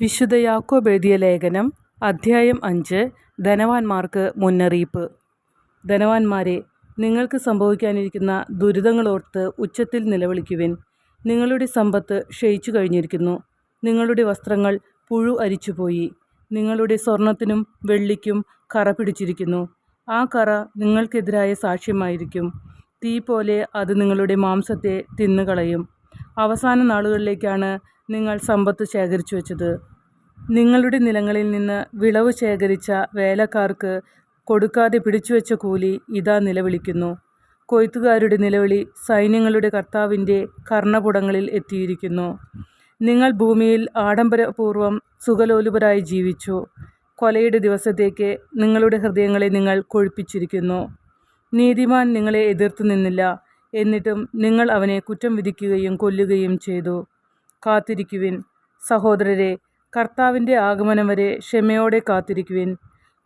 വിശുദ്ധ യാക്കോബ് എഴുതിയ ലേഖനം അധ്യായം അഞ്ച് ധനവാന്മാർക്ക് മുന്നറിയിപ്പ്. ധനവാന്മാരെ നിങ്ങൾക്ക് സംഭവിക്കാനിരിക്കുന്ന ദുരിതങ്ങളോർത്ത് ഉച്ചത്തിൽ നിലവിളിക്കുവിൻ. നിങ്ങളുടെ സമ്പത്ത് ക്ഷയിച്ചു കഴിഞ്ഞിരിക്കുന്നു. നിങ്ങളുടെ വസ്ത്രങ്ങൾ പുഴു അരിച്ചുപോയി. നിങ്ങളുടെ സ്വർണത്തിനും വെള്ളിക്കും കറ പിടിച്ചിരിക്കുന്നു. ആ കറ നിങ്ങൾക്കെതിരായ സാക്ഷ്യമായിരിക്കും. തീ പോലെ അത് നിങ്ങളുടെ മാംസത്തെ തിന്നുകളയും. അവസാന നാളുകളിലേക്കാണ് നിങ്ങൾ സമ്പത്ത് ശേഖരിച്ചു വെച്ചത്. നിങ്ങളുടെ നിലങ്ങളിൽ നിന്ന് വിളവ് ശേഖരിച്ച വേലക്കാർക്ക് കൊടുക്കാതെ പിടിച്ചുവെച്ച കൂലി ഇതാ നിലവിളിക്കുന്നു. കൊയ്ത്തുകാരുടെ നിലവിളി സൈന്യങ്ങളുടെ കർത്താവിന്റെ കർണപുടങ്ങളിൽ എത്തിയിരിക്കുന്നു. നിങ്ങൾ ഭൂമിയിൽ ആഡംബരപൂർവം സുഖലോലുപരായി ജീവിച്ചു. കൊലയുടെ ദിവസത്തേക്ക് നിങ്ങളുടെ ഹൃദയങ്ങളെ നിങ്ങൾ കൊഴുപ്പിച്ചിരിക്കുന്നു. നീതിമാൻ നിങ്ങളെ എതിർത്തു നിന്നില്ല. എന്നിട്ടും നിങ്ങൾ അവനെ കുറ്റം വിധിക്കുകയും കൊല്ലുകയും ചെയ്തു. കാത്തിരിക്കുവിൻ. സഹോദരരെ കർത്താവിന്റെ ആഗമനം വരെ ക്ഷമയോടെ കാത്തിരിക്കുവിൻ.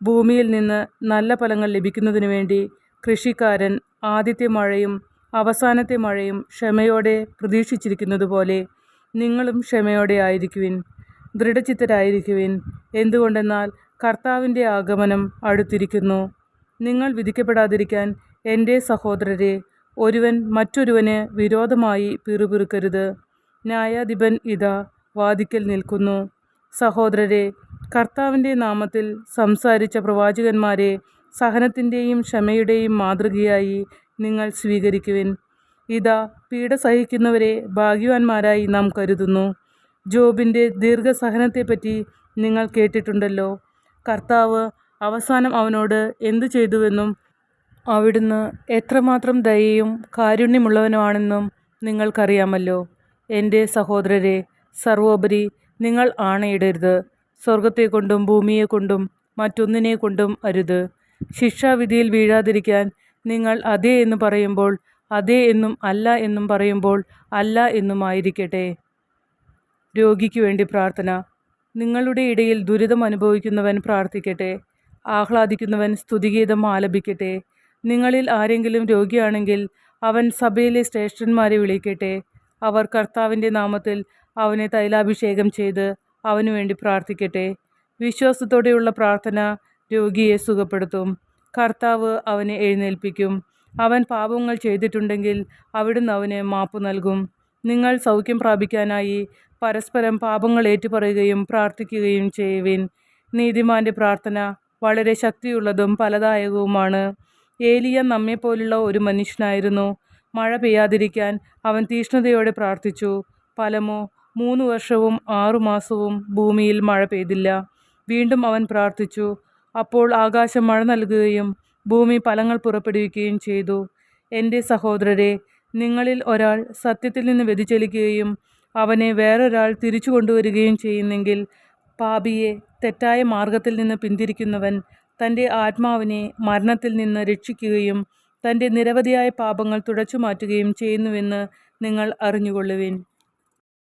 ഭൂമിയിൽ നിന്ന് നല്ല ഫലങ്ങൾ ലഭിക്കുന്നതിനു വേണ്ടി കൃഷിക്കാരൻ ആദ്യത്തെ മഴയും അവസാനത്തെ മഴയും ക്ഷമയോടെ പ്രതീക്ഷിച്ചിരിക്കുന്നതുപോലെ നിങ്ങളും ക്ഷമയോടെ ആയിരിക്കുവിൻ. ദൃഢചിത്തരായിരിക്കുവിൻ. എന്തുകൊണ്ടെന്നാൽ കർത്താവിന്റെ ആഗമനം അടുത്തിരിക്കുന്നു. നിങ്ങൾ വിധിക്കപ്പെടാതിരിക്കാൻ എന്റെ സഹോദരരെ ഒരുവൻ മറ്റൊരുവന് വിരോധമായി പിറുപിറുക്കരുത്. ന്യായാധിപൻ ഇതാ വാദിക്കൽ നിൽക്കുന്നു. സഹോദരരെ കർത്താവിന്റെ നാമത്തിൽ സംസാരിച്ച പ്രവാചകന്മാരെ സഹനത്തിന്റെയും ക്ഷമയുടെയും മാതൃകയായി നിങ്ങൾ സ്വീകരിക്കുവിൻ. ഇതാ പീഡ സഹിക്കുന്നവരെ ഭാഗ്യവാന്മാരായി നാം കരുതുന്നു. ജോബിന്റെ ദീർഘസഹനത്തെപ്പറ്റി നിങ്ങൾ കേട്ടിട്ടുണ്ടല്ലോ. കർത്താവ് അവസാനം അവനോട് എന്തു ചെയ്തുവെന്നും അവിടുന്ന് എത്രമാത്രം ദയയും കാരുണ്യമുള്ളവനുമാണെന്നും നിങ്ങൾക്കറിയാമല്ലോ. എന്റെ സഹോദരരെ സർവോപരി നിങ്ങൾ ആണയിടരുത്. സ്വർഗത്തെക്കൊണ്ടും ഭൂമിയെക്കൊണ്ടും മറ്റൊന്നിനെ കൊണ്ടും അരുത്. ശിക്ഷാവിധിയിൽ വീഴാതിരിക്കാൻ നിങ്ങൾ അതേ എന്ന് പറയുമ്പോൾ അതേ എന്നും അല്ല എന്നും പറയുമ്പോൾ അല്ല എന്നുമായിരിക്കട്ടെ രോഗിക്ക് വേണ്ടി പ്രാർത്ഥന. നിങ്ങളുടെ ഇടയിൽ ദുരിതം അനുഭവിക്കുന്നവൻ പ്രാർത്ഥിക്കട്ടെ. ആഹ്ലാദിക്കുന്നവൻ സ്തുതിഗീതം ആലപിക്കട്ടെ. നിങ്ങളിൽ ആരെങ്കിലും രോഗിയാണെങ്കിൽ അവൻ സഭയിലെ ശ്രേഷ്ഠന്മാരെ വിളിക്കട്ടെ. അവർ കർത്താവിന്റെ നാമത്തിൽ അവനെ തൈലാഭിഷേകം ചെയ്ത് അവനു വേണ്ടി പ്രാർത്ഥിക്കട്ടെ. വിശ്വാസത്തോടെയുള്ള പ്രാർത്ഥന രോഗിയെ സുഖപ്പെടുത്തും. കർത്താവ് അവനെ എഴുന്നേൽപ്പിക്കും. അവൻ പാപങ്ങൾ ചെയ്തിട്ടുണ്ടെങ്കിൽ അവിടുന്ന് അവന് മാപ്പ് നൽകും. നിങ്ങൾ സൗഖ്യം പ്രാപിക്കാനായി പരസ്പരം പാപങ്ങൾ ഏറ്റുപറയുകയും പ്രാർത്ഥിക്കുകയും ചെയ്യുവിൻ. നീതിമാന്റെ പ്രാർത്ഥന വളരെ ശക്തിയുള്ളതും ഫലദായകവുമാണ്. ഏലിയ നമ്മെപ്പോലുള്ള ഒരു മനുഷ്യനായിരുന്നു. മഴ പെയ്യാതിരിക്കാൻ അവൻ തീഷ്ണതയോടെ പ്രാർത്ഥിച്ചു. ഫലമോ മൂന്ന് വർഷവും ആറുമാസവും ഭൂമിയിൽ മഴ പെയ്തില്ല. വീണ്ടും അവൻ പ്രാർത്ഥിച്ചു. അപ്പോൾ ആകാശം മഴ നൽകുകയും ഭൂമി ഫലങ്ങൾ പുറപ്പെടുവിക്കുകയും ചെയ്തു. എന്റെ സഹോദരരെ നിങ്ങളിൽ ഒരാൾ സത്യത്തിൽ നിന്ന് വ്യതിചലിക്കുകയും അവനെ വേറൊരാൾ തിരിച്ചു കൊണ്ടുവരികയും ചെയ്യുന്നെങ്കിൽ പാപിയെ തെറ്റായ മാർഗത്തിൽ നിന്ന് പിന്തിരിക്കുന്നവൻ തന്റെ ആത്മാവിനെ മരണത്തിൽ നിന്ന് രക്ഷിക്കുകയും തന്റെ നിരവധിയായ പാപങ്ങൾ തുടച്ചു മാറ്റുകയും ചെയ്യുന്നുവെന്ന് നിങ്ങൾ അറിഞ്ഞുകൊള്ളുവിൻ.